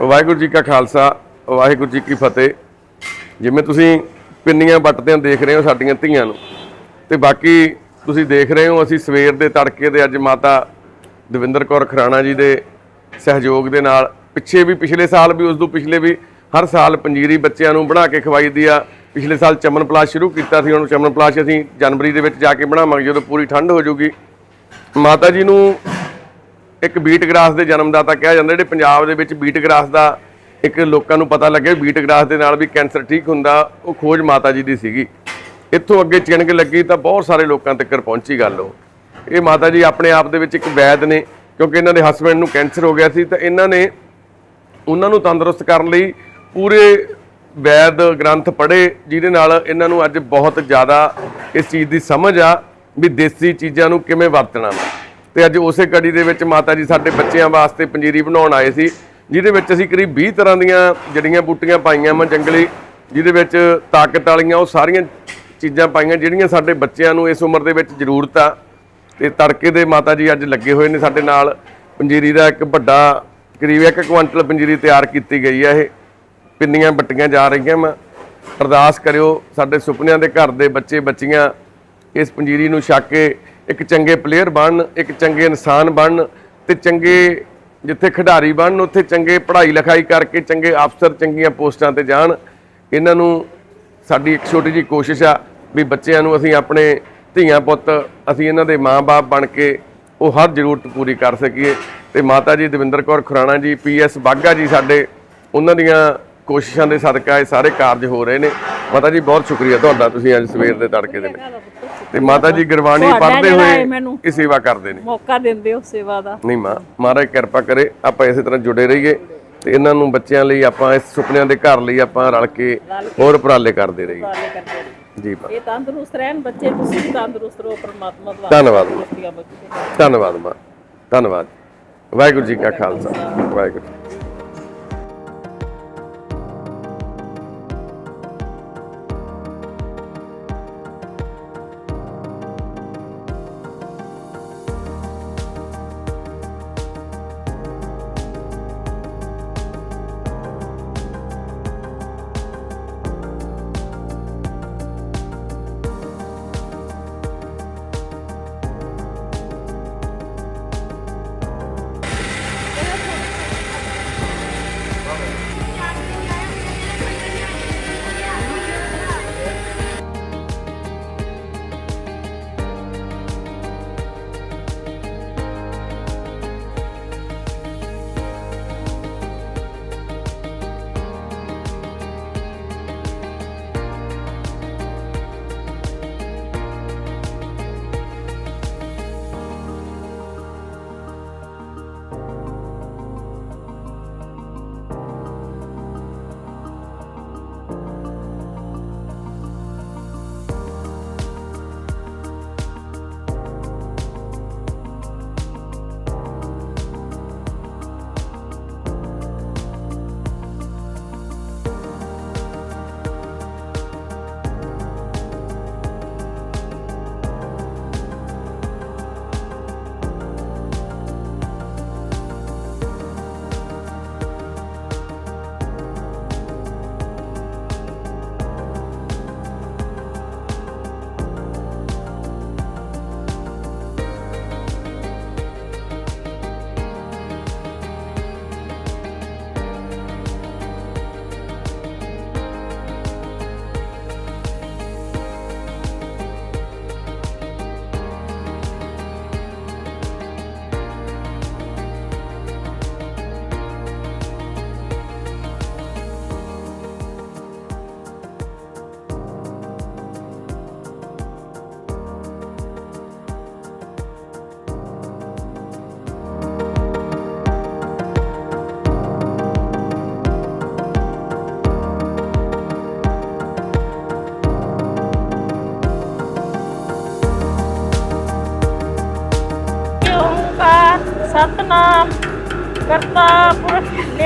ਵਾਹਿਗੁਰੂ ਜੀ ਕਾ ਖਾਲਸਾ, ਵਾਹਿਗੁਰੂ ਜੀ ਕੀ ਫਤਿਹ। ਜਿਵੇਂ ਤੁਸੀਂ ਪਿੰਨੀਆਂ ਵੱਟਦਿਆਂ ਦੇਖ ਰਹੇ ਹੋ ਸਾਡੀਆਂ ਧੀਆਂ ਨੂੰ, ਤੇ ਬਾਕੀ ਤੁਸੀਂ ਦੇਖ ਰਹੇ ਹੋ ਅਸੀਂ ਸਵੇਰ ਦੇ ਤੜਕੇ ਦੇ ਅੱਜ ਮਾਤਾ ਦਵਿੰਦਰ ਕੌਰ ਖਰਾਣਾ ਜੀ ਦੇ ਸਹਿਯੋਗ ਦੇ ਨਾਲ, ਪਿੱਛੇ ਵੀ ਪਿਛਲੇ ਸਾਲ ਵੀ, ਉਸ ਤੋਂ ਪਿਛਲੇ ਵੀ ਹਰ ਸਾਲ ਪੰਜੀਰੀ ਬੱਚਿਆਂ ਨੂੰ ਬਣਾ ਕੇ ਖਵਾਈ ਦੀ ਆ। ਪਿਛਲੇ ਸਾਲ ਚਮਨ ਪਲਾਸ ਸ਼ੁਰੂ ਕੀਤਾ ਸੀ, ਹੁਣ ਚਮਨ ਪਲਾਸ ਅਸੀਂ ਜਨਵਰੀ ਦੇ ਵਿੱਚ ਜਾ ਕੇ ਬਣਾਵਾਂਗੇ, ਜਦੋਂ ਪੂਰੀ ਠੰਡ ਹੋ ਜਾਊਗੀ। ਮਾਤਾ ਜੀ ਨੂੰ ਇੱਕ ਬੀਟ ਗ੍ਰਾਸ ਦੇ ਜਨਮਦਾਤਾ ਕਿਹਾ ਜਾਂਦਾ, ਜਿਹੜੇ ਪੰਜਾਬ ਦੇ ਵਿੱਚ ਬੀਟ ਗ੍ਰਾਸ ਦਾ ਇੱਕ ਲੋਕਾਂ ਨੂੰ ਪਤਾ ਲੱਗਿਆ ਬੀਟ ਗ੍ਰਾਸ ਦੇ ਨਾਲ ਵੀ ਕੈਂਸਰ ਠੀਕ ਹੁੰਦਾ, ਉਹ ਖੋਜ ਮਾਤਾ ਜੀ ਦੀ ਸੀਗੀ। ਇੱਥੋਂ ਅੱਗੇ ਚਿਣਗ ਲੱਗੀ ਤਾਂ ਬਹੁਤ ਸਾਰੇ ਲੋਕਾਂ ਤੱਕ ਪਹੁੰਚੀ ਗੱਲ ਉਹ। ਇਹ ਮਾਤਾ ਜੀ ਆਪਣੇ ਆਪ ਦੇ ਵਿੱਚ ਇੱਕ ਵੈਦ ਨੇ, ਕਿਉਂਕਿ ਇਹਨਾਂ ਦੇ ਹਸਬੰਡ ਨੂੰ ਕੈਂਸਰ ਹੋ ਗਿਆ ਸੀ, ਤਾਂ ਇਹਨਾਂ ਨੇ ਉਹਨਾਂ ਨੂੰ ਤੰਦਰੁਸਤ ਕਰਨ ਲਈ ਪੂਰੇ ਵੈਦ ਗ੍ਰੰਥ ਪੜ੍ਹੇ, ਜਿਹਦੇ ਨਾਲ ਇਹਨਾਂ ਨੂੰ ਅੱਜ ਬਹੁਤ ਜ਼ਿਆਦਾ ਇਸ ਚੀਜ਼ ਦੀ ਸਮਝ ਆ ਵੀ ਦੇਸੀ ਚੀਜ਼ਾਂ ਨੂੰ ਕਿਵੇਂ ਵਰਤਣਾ ਵਾ। ਤੇ ਅੱਜ ਉਸੇ ਕੜੀ ਦੇ ਵਿੱਚ ਮਾਤਾ ਜੀ ਸਾਡੇ ਬੱਚਿਆਂ ਵਾਸਤੇ ਪੰਜੀਰੀ ਬਣਾਉਣ ਆਏ ਸੀ, ਜਿਹਦੇ ਵਿੱਚ ਅਸੀਂ ਕਰੀਬ 20 ਤਰ੍ਹਾਂ ਦੀਆਂ ਜੜੀਆਂ ਬੂਟੀਆਂ ਪਾਈਆਂ ਵਾ ਜੰਗਲੀ, ਜਿਹਦੇ ਵਿੱਚ ਤਾਕਤ ਵਾਲੀਆਂ ਉਹ ਸਾਰੀਆਂ ਚੀਜ਼ਾਂ ਪਾਈਆਂ, ਜਿਹੜੀਆਂ ਸਾਡੇ ਬੱਚਿਆਂ ਨੂੰ ਇਸ ਉਮਰ ਦੇ ਵਿੱਚ ਜ਼ਰੂਰਤ ਆ। ਤੇ ਤੜਕੇ ਦੇ ਮਾਤਾ ਜੀ ਅੱਜ ਲੱਗੇ ਹੋਏ ਨੇ ਸਾਡੇ ਨਾਲ, ਪੰਜੀਰੀ ਦਾ ਇੱਕ ਵੱਡਾ, ਕਰੀਬ 1 ਕੁਇੰਟਲ ਪੰਜੀਰੀ ਤਿਆਰ ਕੀਤੀ ਗਈ ਆ ਇਹ। ਪਿੰਨੀਆਂ ਬੱਟੀਆਂ ਜਾ ਰਹੀਆਂ ਮੈਂ ਅਰਦਾਸ ਕਰਿਓ ਸਾਡੇ ਸੁਪਨਿਆਂ ਦੇ ਘਰ ਦੇ ਬੱਚੇ ਬੱਚੀਆਂ ਇਸ ਪੰਜੀਰੀ ਨੂੰ ਛੱਕ ਕੇ ਇੱਕ ਚੰਗੇ ਪਲੇਅਰ ਬਣਨ, ਇੱਕ ਚੰਗੇ ਇਨਸਾਨ ਬਣਨ ਤੇ ਚੰਗੇ ਜਿੱਥੇ ਖਿਡਾਰੀ ਬਣਨ, ਉੱਥੇ ਚੰਗੇ ਪੜ੍ਹਾਈ ਲਿਖਾਈ ਕਰਕੇ ਚੰਗੇ ਅਫਸਰ ਚੰਗੀਆਂ ਪੋਸਟਾਂ ਤੇ ਜਾਣ। ਇਹਨਾਂ ਨੂੰ ਸਾਡੀ ਇੱਕ ਛੋਟੀ ਜੀ ਕੋਸ਼ਿਸ਼ ਆ ਵੀ ਬੱਚਿਆਂ ਨੂੰ ਅਸੀਂ ਆਪਣੇ ਧੀਆਂ ਪੁੱਤ, ਅਸੀਂ ਇਹਨਾਂ ਦੇ ਮਾਂ-ਬਾਪ ਬਣ ਕੇ ਉਹ ਹਰ ਜ਼ਰੂਰਤ ਪੂਰੀ ਕਰ ਸਕੀਏ। ਤੇ ਮਾਤਾ ਜੀ ਦਵਿੰਦਰ ਕੌਰ ਖੁਰਾਣਾ ਜੀ ਪੀਐਸ ਬਾਗਾ ਜੀ ਸਾਡੇ, ਉਹਨਾਂ ਦੀਆਂ ਕੋਸ਼ਿਸ਼ਾਂ ਦੇ ਸਦਕਾ ਇਹ ਸਾਰੇ ਕਾਰਜ ਹੋ ਰਹੇ ਨੇ। ਮਾਤਾ ਜੀ ਬਹੁਤ ਸ਼ੁਕਰੀਆ ਤੁਹਾਡਾ ਤੁਸੀਂ ਅੱਜ ਸਵੇਰ ਦੇ ਤੜਕੇ ਦੇ ਵਿੱਚ। ਤੇ ਮਾਤਾ ਜੀ ਗੁਰਬਾਣੀ ਪੜ੍ਹਦੇ ਹੋਏ ਇਹ ਸੇਵਾ ਕਰਦੇ ਨੇ। ਮੌਕਾ ਦਿੰਦੇ ਹੋ ਸੇਵਾ ਦਾ। ਨਹੀਂ ਮਾਂ ਮਹਾਰਾਜ ਕਿਰਪਾ ਕਰੇ ਆਪਾਂ ਇਸੇ ਤਰ੍ਹਾਂ ਜੁੜੇ ਰਹੀਏ। ਤੇ ਇਹਨਾਂ ਨੂੰ ਬੱਚਿਆਂ ਲਈ ਆਪਾਂ ਇਸ ਸੁਪਨਿਆਂ ਦੇ ਘਰ ਲਈ ਆਪਾਂ ਰਲ ਕੇ ਹੋਰ ਉਪਰਾਲੇ ਕਰਦੇ ਰਹੀਏ। ਜੀ ਮਾਂ। ਇਹ ਤੰਦਰੁਸਤ ਰਹਿਣ ਬੱਚੇ ਤੁਸੀਂ ਵੀ ਤੰਦਰੁਸਤ ਰਹੋ ਪਰਮਾਤਮਾ ਦੁਆ ਧੰਨਵਾਦ। ਧੰਨਵਾਦ ਮਾਂ। ਧੰਨਵਾਦ। ਵਾਹਿਗੁਰੂ ਜੀ ਕਾ ਖਾਲਸਾ। ਵਾਹਿਗੁਰੂ ਓੰਕਾਰ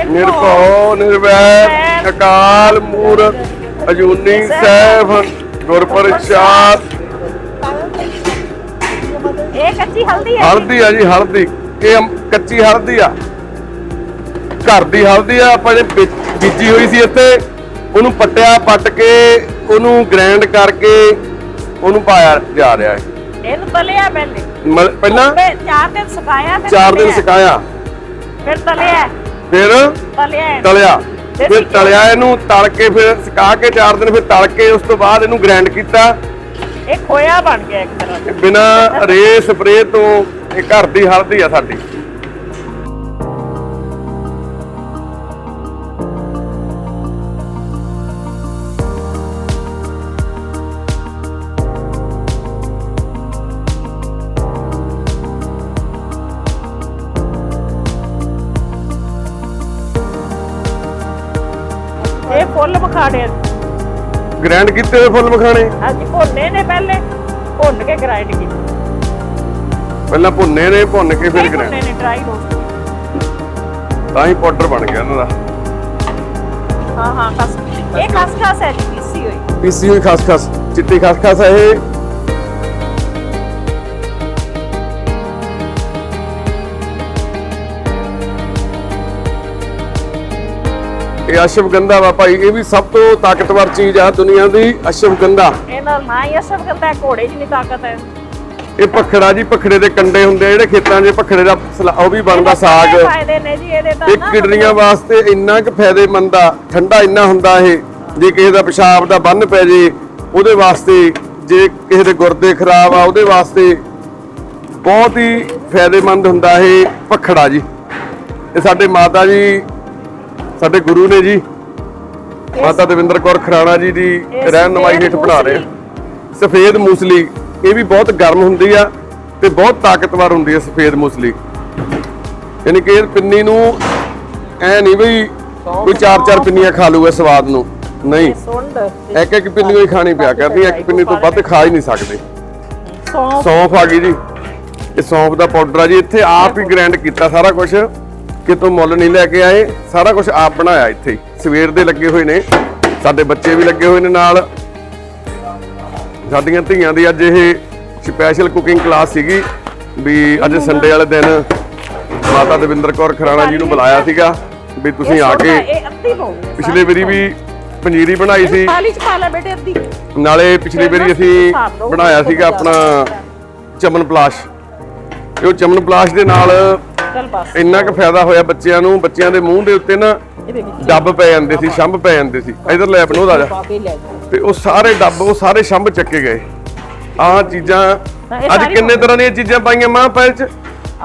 ਨਿਰਭਉ। ਨਿਰਵੈਰ ਅਕਾਲ ਮੂਰਤ ਅਜੂਨੀ ਸੈਭ ਗੁਰ ਪ੍ਰਸਾਦ ਇਹ ਕੱਚੀ ਹਲਦੀ ਹੈ ਹਲਦੀ ਆ ਜੀ ਹਲਦੀ। ਇਹ ਅਮ- ਕੱਚੀ ਹਲਦੀ ਆ। ਘਰ ਦੀ ਹਲਦੀ ਆ ਆਪਾਂ ਜੇ ਬੀ- ਬੀਜੀ ਹੋਈ ਸੀ ਇੱਥੇ ਉਹਨੂੰ ਪੱਟਿਆ ਪੱਟ ਕੇ ਉਹਨੂੰ ਗ੍ਰਾਈਂਡ ਕਰਕੇ ਉਹਨੂੰ ਪਾਇਆ ਜਾ ਰਿਹਾ ਹੈ। ਇਹਨੂੰ ਤਲਿਆ ਪਹਿਲੇ। ਪਹਿਲਾਂ? ਚਾਰ ਦਿਨ ਸੁਕਾਇਆ 4 ਦਿਨ। ਸਿਕਾਇਆ। ਫਿਰ ਤਲਿਆ। ਫਿਰ? ਤਲਿਆ। ਤਲਿਆ। ਫਿਰ। ਤਲਿਆ ਇਹਨੂੰ। ਤਲ ਕੇ ਫਿਰ ਸੁਕਾ ਕੇ 4 ਦਿਨ ਫਿਰ ਤਲ ਕੇ ਉਸ ਤੋਂ ਬਾਅਦ ਇਹਨੂੰ ਗ੍ਰਾਈਂਡ ਕੀਤਾ। ਇਹ ਖੋਇਆ ਬਣ ਗਿਆ ਇੱਕ ਤਰ੍ਹਾਂ। ਬਿਨਾ ਰੇ ਸਪਰੇ ਤੋਂ ਇਹ ਘਰ ਦੀ ਹਲਦੀ ਆ ਸਾਡੀ। ਮਖਾੜੇ ਗ੍ਰਾਈਂਡ ਕੀਤੇ ਹੋਏ ਫੁੱਲ ਮਖਾਣੇ? ਹਾਂਜੀ ਭੁੰਨੇ ਨੇ ਪਹਿਲੇ ਭੁੰਨ ਕੇ ਗ੍ਰਾਈਂਡ ਕੀਤੇ। ਪਹਿਲਾਂ ਭੁੰਨੇ ਨੇ ਭੁੰਨ ਕੇ ਫਿਰ ਗ੍ਰਾਈਂਡ ਭੁੰਨੇ ਨੇ ਡਰਾਈ ਰੋਸਟ ਤਾਂ ਹੀ ਪਾਊਡਰ ਬਣ ਗਿਆ ਇਹਨਾਂ ਦਾ। ਹਾਂ ਹਾਂ ਖਸ ਇਹ ਖਸਖਸ ਹੈ ਜੀ ਪੀਸੀ ਹੋਈ। ਪੀਸੀ ਹੋਈ ਖਸਖਸ ਚਿੱਟੀ ਖਸਖਸ ਹੈ ਇਹ। ਇਹ ਅਸ਼ਵਗੰਧਾ ਵਾ ਭਾਈ ਇਹ ਵੀ ਸਭ ਤੋਂ ਤਾਕਤਵਰ ਚੀਜ਼ ਆ ਦੁਨੀਆ ਦੀ ਅਸ਼ਵਗੰਧਾ ਇਹਨਾਂ ਨਾ ਹੀ ਹੈ, ਘੋੜੇ ਨਹੀਂ ਤਾਕਤ ਹੈ। ਇਹ ਪਖੜਾ ਜੀ ਪਖੜੇ ਦੇ ਕੰਡੇ ਹੁੰਦੇ ਆ ਜਿਹੜੇ ਖੇਤਾਂ 'ਚ ਪਖੜੇ ਦਾ ਸਲਾ- ਉਹ ਵੀ ਬਣਦਾ ਸਾਗ। ਫਾਇਦੇ ਨੇ ਜੀ ਇਹਦੇ ਤਾਂ ਇਹ ਨਾ ਕਿਡਨੀਆਂ ਵਾਸਤੇ ਇੰਨਾ ਕੁ ਫਾਇਦੇਮੰਦ ਆ ਠੰਡਾ ਇੰਨਾ ਹੁੰਦਾ ਇਹ। ਜੇ ਕਿਸੇ ਦਾ ਪਿਸ਼ਾਬ ਦਾ ਬੰਨ ਪੈ ਜੇ ਉਹਦੇ ਵਾਸਤੇ ਜੇ ਕਿਸੇ ਦੇ ਗੁਰਦੇ ਖਰਾਬ ਆ ਉਹਦੇ ਵਾਸਤੇ ਬਹੁਤ ਹੀ ਫਾਇਦੇਮੰਦ ਹੁੰਦਾ ਇਹ ਪਖੜਾ ਜੀ। ਇਹ ਸਾਡੇ ਮਾਤਾ ਜੀ ਸਾਡੇ ਗੁਰੂ ਨੇ ਜੀ ਮਾਤਾ ਦਵਿੰਦਰ ਕੌਰ ਖਰਾਣਾ ਜੀ ਦੀ ਰਹਿਨਮਾਈ ਹੇਠ ਬਣਾ ਰਹੇ ਆ। ਸਫੇਦ ਮੂਸਲੀ ਇਹ ਵੀ ਬਹੁਤ ਗਰਮ ਹੁੰਦੀ ਆ ਤੇ ਬਹੁਤ ਤਾਕਤਵਰ ਹੁੰਦੀ ਹੈ ਸਫੇਦ ਮੂਸਲੀ। ਯਾਨੀ ਕਿ ਇਹ ਪਿੰਨੀ ਨੂੰ ਐ ਨਹੀਂ ਵੀ ਕੋਈ ਚਾਰ ਚਾਰ ਪਿੰਨੀਆਂ ਖਾ ਲੂਗਾ ਸਵਾਦ ਨੂੰ। ਨਹੀਂ ਇੱਕ ਇੱਕ ਪਿੰਨੀ ਹੀ ਖਾਣੀ ਪਿਆ ਕਰਨੀ ਇੱਕ ਪਿੰਨੀ ਤੋਂ ਵੱਧ ਖਾ ਹੀ ਨਹੀਂ ਸਕਦੇ। ਸੌਂਫ। ਆ ਗਈ ਜੀ। ਇਹ ਸੌਂਫ ਦਾ ਪਾਊਡਰ ਆ ਜੀ ਇੱਥੇ ਆਪ ਹੀ ਗ੍ਰਾਈਂਡ ਕੀਤਾ ਸਾਰਾ ਕੁਝ ਕਿਤੋਂ ਮੁੱਲ ਨਹੀਂ ਲੈ ਕੇ ਆਏ ਸਾਰਾ ਕੁਝ ਆਪ ਬਣਾਇਆ ਇੱਥੇ ਸਵੇਰ ਦੇ ਲੱਗੇ ਹੋਏ ਨੇ ਸਾਡੇ ਬੱਚੇ ਵੀ ਲੱਗੇ ਹੋਏ ਨੇ ਨਾਲ। ਸਾਡੀਆਂ ਧੀਆਂ ਦੀ ਅੱਜ ਇਹ ਸਪੈਸ਼ਲ ਕੁਕਿੰਗ ਕਲਾਸ ਸੀਗੀ ਵੀ ਅੱਜ ਸੰਡੇ ਵਾਲੇ ਦਿਨ ਮਾਤਾ ਦਵਿੰਦਰ ਕੌਰ ਖਰਾਣਾ ਜੀ ਨੂੰ ਬੁਲਾਇਆ ਸੀਗਾ ਵੀ ਤੁਸੀਂ ਆ ਕੇ ਪਿਛਲੇ ਵਾਰੀ ਵੀ ਪੰਜੀਰੀ ਬਣਾਈ ਸੀ। ਥਾਲੀ 'ਚ ਪਾ ਲੈ ਬੇਟੇ ਅੱਧੀ। ਨਾਲੇ ਪਿਛਲੀ ਵਾਰੀ ਅਸੀਂ ਬਣਾਇਆ ਸੀਗਾ ਆਪਣਾ ਚਮਨ ਪਲਾਸ਼। ਇਹ ਚਮਨ ਪਲਾਸ਼ ਦੇ ਨਾਲ ਚੱਲ ਬਸ ਇੰਨਾ ਕੁ ਫਾਇਦਾ ਹੋਇਆ ਬੱਚਿਆਂ ਨੂੰ ਬੱਚਿਆਂ ਦੇ ਮੂੰਹ ਦੇ ਉੱਤੇ ਨਾ ਡੱਬ ਪੈ ਜਾਂਦੇ ਸੀ ਛੰਭ ਪੈ ਜਾਂਦੇ ਸੀ। ਇਧਰ ਲੈ ਬਨੋ ਦਾ ਜਾ ਤੇ ਉਹ ਸਾਰੇ ਡੱਬ ਉਹ ਸਾਰੇ ਛੰਭ ਚੱਕੇ ਗਏ। ਆਹ ਚੀਜ਼ਾਂ ਅੱਜ ਕਿੰਨੇ ਤਰ੍ਹਾਂ ਦੀਆਂ ਚੀਜ਼ਾਂ ਪਾਈਆਂ ਮਾਂ ਪੈਲ ਚ?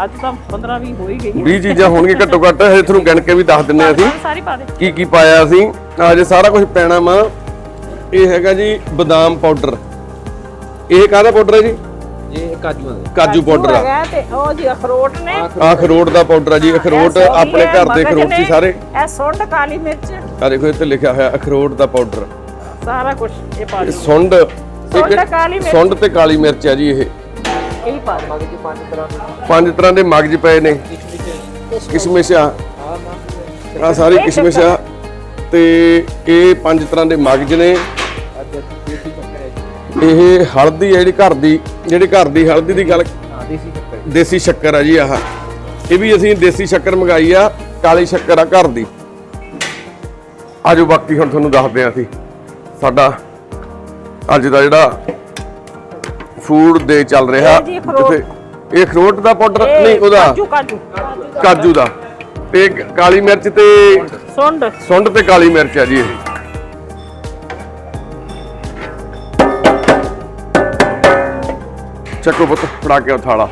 ਅੱਜ ਤਾਂ 15 20 ਹੋ ਹੀ। ਗਈ 20 ਚੀਜ਼ਾਂ ਹੋਣਗੀਆਂ ਘੱਟੋ ਘੱਟ ਇਹ ਤੁਹਾਨੂੰ ਗਿਣ ਕੇ ਵੀ ਦੱਸ ਦਿੰਨੇ ਆ ਅਸੀਂ। ਹੈ ਸਾਰੀ ਪਾ ਦੇ। ਕੀ ਕੀ ਪਾਇਆ ਅਸੀਂ। ਅੱਜ ਸਾਰਾ ਕੁਝ ਪੈਣਾ ਮਾਂ। ਇਹ ਹੈਗਾ ਜੀ ਬਦਾਮ ਪਾਊਡਰ। ਇਹ ਕਾਹਦਾ ਪਾਊਡਰ ਹੈ ਜੀ? ਇਹ ਕਾਜੂਆਂ ਦੇ ਕਾਜੂ ਪਾਊਡਰ ਆ। ਹੈਗਾ ਤੇ ਉਹ ਜੀ ਅਖਰੋਟ ਨੇ। ਆ ਅਖਰੋਟ। ਦਾ ਪਾਊਡਰ ਆ ਜੀ ਅਖਰੋਟ ਇਹ ਆਪਣੇ ਘਰ ਦੇ ਅਖਰੋਟ ਸੀ ਨੇ, ਸਾਰੇ। ਇਹ ਸੁੰਡ ਕਾਲੀ ਮਿਰਚ। ਆ ਦੇਖੋ ਇੱਥੇ ਲਿਖਿਆ ਹੋਇਆ ਅਖਰੋਟ ਦਾ ਪਾਊਡਰ। ਸਾਰਾ ਕੁਝ ਇਹ ਪਾ ਇਹ ਦਿਓ। ਸੁੰਡ ਸੁੰਡ, ਕਾਲੀ ਮਿਰਚ। ਸੁੰਡ ਤੇ ਕਾਲੀ ਮਿਰਚ ਆ ਜੀ ਇਹ। ਇਹ ਪਾ ਦਿਓ। ਮਗਜ ਪੰਜ ਤਰ੍ਹਾਂ ਦੇ। ਪੰਜ ਤਰ੍ਹਾਂ ਦੇ ਮਗਜ ਪਏ ਨੇ। ਕਿਸ਼ਮਿਸ਼। ਆ। ਆ ਸਾਰੀ ਕਿਸ਼ਮਿਸ਼ ਆ। ਤੇ ਇਹ ਪੰਜ ਤਰ੍ਹਾਂ ਦੇ ਮਗਜ ਨੇ। ਇਹ ਹਲਦੀ ਆ ਜਿਹੜੀ ਘਰ ਦੀ ਜਿਹੜੀ ਘਰ ਦੀ ਹਲਦੀ ਦੀ ਗੱਲ ਹਾਂ ਦੇਸੀ ਹੈ। ਸ਼ੱਕਰ ਆ ਜੀ ਆਹ। ਇਹ ਵੀ ਅਸੀਂ ਦੇਸੀ ਸ਼ੱਕਰ ਮੰਗਾਈ ਆ ਕਾਲੀ ਸ਼ੱਕਰ ਆ ਘਰ ਦੀ। ਆਜੋ ਬਾਕੀ ਹੁਣ ਤੁਹਾਨੂੰ ਦੱਸਦੇ ਆ ਅਸੀਂ। ਸਾਡਾ ਅੱਜ ਦਾ ਜਿਹੜਾ ਫੂਡ ਦੇ ਚੱਲ ਰਿਹਾ। ਇਹ ਜੀ ਅਖਰੋਟ। ਜਿੱਥੇ- ਇਹ ਅਖਰੋਟ ਦਾ ਪਾਊਡਰ ਨਹੀਂ ਉਹਦਾ ਕਾਜੂ ਕਾਜੂ। ਕਾਜੂ ਦਾ। ਤੇ ਕਾਲੀ ਮਿਰਚ ਤੇ ਸੁੰਡ। ਸੁੰਡ ਤੇ ਕਾਲੀ ਮਿਰਚ ਆ ਜੀ ਇਹ। ਚੱਕੋ ਪੁੱਤ, ਫੜਾ ਕੇ ਉਥਾਲਾ।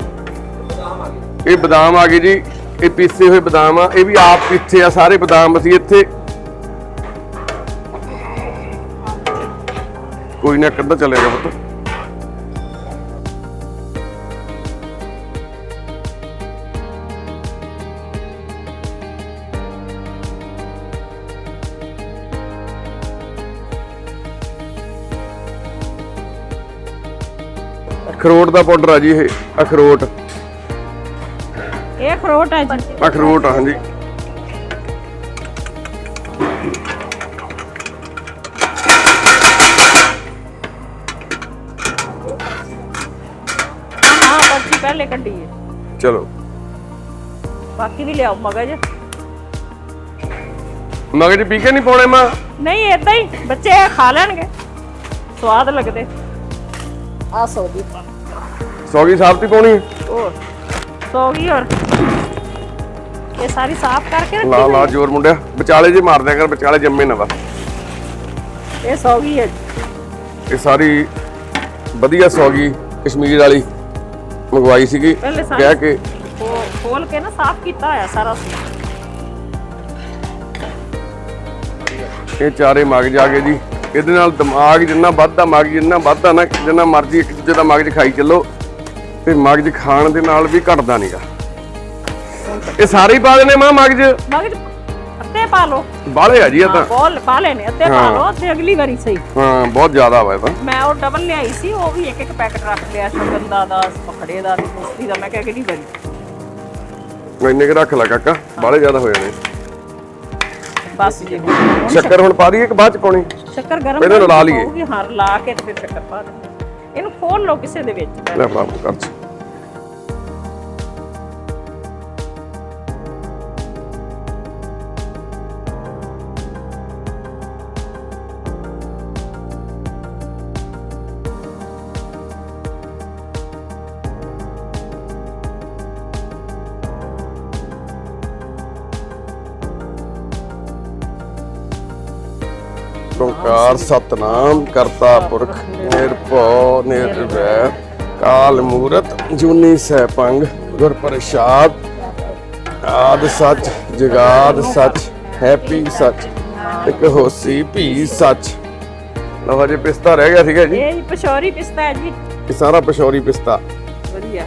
ਇਹ ਬਦਾਮ ਆ ਗਏ ਜੀ, ਇਹ ਪੀਸੇ ਹੋਏ ਬਦਾਮ ਆ, ਇਹ ਵੀ ਆਪ ਪੀਸੇ ਆ, ਸਾਰੇ ਬਦਾਮ ਅਸੀਂ ਇੱਥੇ। ਕੋਈ ਨਾ ਕਿੱਦਾਂ ਚੱਲੇਗਾ ਪੁੱਤ। ਅਖਰੋਟ ਦਾ ਪਾਊਡਰ ਆ ਜੀ ਇਹ ਅਖਰੋਟ। ਇਹ ਅਖਰੋਟ ਹੈ ਜੀ। ਅਖਰੋਟ ਹਾਂਜੀ। ਹਾਂ ਪਰਚੀ ਪਹਿਲੇ ਕੱਢੀ ਹੈ ਚਲੋ। ਬਾਕੀ ਵੀ ਲਿਆਓ ਮਗਜ। ਮਗਜ ਪੀ ਕੇ ਨਹੀਂ ਪਾਉਣੇ ਮਾਂ? ਨਹੀਂ ਇਦਾਂ ਹੀ ਬੱਚੇ ਖਾ ਲੈਣਗੇ। ਸਵਾਦ ਲੱਗਦੇ। ਆ ਸੌ ਦੀ ਸੌਗੀ ਸਾਫ਼ ਤੀ ਪਾਉਣੀ? ਹੋਰ ਔਰ ਇਹ ਸਾਰੀ ਸਾਫ਼ ਕਰਕੇ ਰੱਖੀ ਲਾ ਲਾ ਜੋਰ ਮੁੰਡਿਆ। ਵਿਚਾਲੇ ਜੇ ਮਾਰ ਦਿਆ ਕਰ ਵਿਚਾਲੇ ਜੰਮੇ ਨਾ ਵਾ ਇਹ ਸੋ ਗਈ ਹੈ। ਇਹ ਸਾਰੀ ਵਧੀਆ ਸੌਗੀ ਕਸ਼ਮੀਰ ਵਾਲੀ ਮੰਗਵਾਈ ਸੀਗੀ। ਕਹਿ ਕੇ। ਖੋਲ ਕੇ ਨਾ ਸਾਫ਼ ਕੀਤਾ ਹੋਇਆ ਸਾਰਾ ਇਹ ਚਾਰੇ ਮਗਜ ਆ ਗਏ ਜੀ। ਇਹਦੇ ਨਾਲ ਦਿਮਾਗ ਜਿੰਨਾ ਵੱਧਦਾ ਮਗਜ ਜਿੰਨਾ ਵੱਧਦਾ ਨਾ ਜਿੰਨਾ ਮਰਜ਼ੀ ਇੱਕ ਦੂਜੇ ਦਾ ਮਗਜ ਖਾਈ ਚੱਲੋ ਤੇ ਮਗਜ ਖਾਣ ਦੇ ਨਾਲ ਵੀ ਘਟਦਾ ਨਹੀਂਗਾ ਇਹ ਸਾਰੇ ਹੀ ਪਾ ਦੇਣੇ ਮਾਂ ਮਗਜ ਮਗਜ ਅੱਧੇ ਪਾ ਲਓ। ਬਾਲੇ ਆ ਜੀ ਇਹ ਤਾਂ। ਬੋਲ ਪਾ ਲੈਣੇ ਅੱਧੇ ਪਾ ਲਓ ਅੱਧੇ ਅਗਲੀ ਵਾਰੀ ਸਹੀ। ਹਾਂ ਬਹੁਤ ਜ਼ਿਆਦਾ ਵਾ ਇਹ ਤਾਂ। ਮੈਂ ਉਹ ਡਬਲ ਲਿਆਈ ਸੀ ਉਹ ਵੀ ਇੱਕ ਇੱਕ ਪੈਕਟ ਰੱਖ ਲਿਆ ਸ਼ਗੰਦਾ ਦਾ ਪਖੜੇ ਦਾ ਤੇ ਮੁਸਤੀ ਦਾ ਮੈਂ ਕਿਹਾ ਕਿਹੜੀ ਵਾਰੀ? ਇੰਨੇ ਕੁ ਰੱਖ ਲੈ ਕਾਕਾ ਬਾਲੇ ਜ਼ਿਆਦਾ ਹੋ ਜਾਣੇ। ਬਸ ਜੀ। ਹੁਣ ਸ਼ੱਕਰ ਹੁਣ ਪਾ ਦਈਏ ਕਿ ਬਾਅਦ ਚ ਪਾਉਣੀ? ਸ਼ੱਕਰ ਗਰਮ ਪਹਿਲਾਂ ਕਰਕੇ ਲਾ ਲਈਏ। ਹਾਂ ਲਾ ਕੇ ਤੇ ਫਿਰ ਸ਼ੱਕਰ ਪਾ ਦਿੰਦੇ ਇਹਨੂੰ ਖੋਲ ਲਓ ਕਿਸੇ ਦੇ ਵਿੱਚ। ਲੈ ਫੜਾ ਕਰ। ਓੰਕਾਰ ਸਤਨਾਮ ਕਰਤਾ ਪੁਰਖ ਨਿਰਭਉ ਨਿਰਵੈਰ ਕਾਲ ਮੂਰਤ ਜੁਨੀ ਸੈਭੰਗ ਗੁਰ ਪ੍ਰਸਾਦ। ਆਦ ਸੱਚ ਜਗਾਦ ਸੱਚ ਹੈਪੀ ਸੱਚ ਇੱਕ ਹੋਸੀ ਭੀ ਸੱਚ। ਲਓ ਪਿਸਤਾ ਰਹਿ ਗਿਆ ਸੀਗਾ ਜੀ? ਇਹ ਪਸ਼ੌਰੀ ਪਿਸਤਾ ਹੈ ਜੀ। ਇਹ ਸਾਰਾ ਪਸ਼ੌਰੀ ਪਿਸਤਾ। ਵਧੀਆ।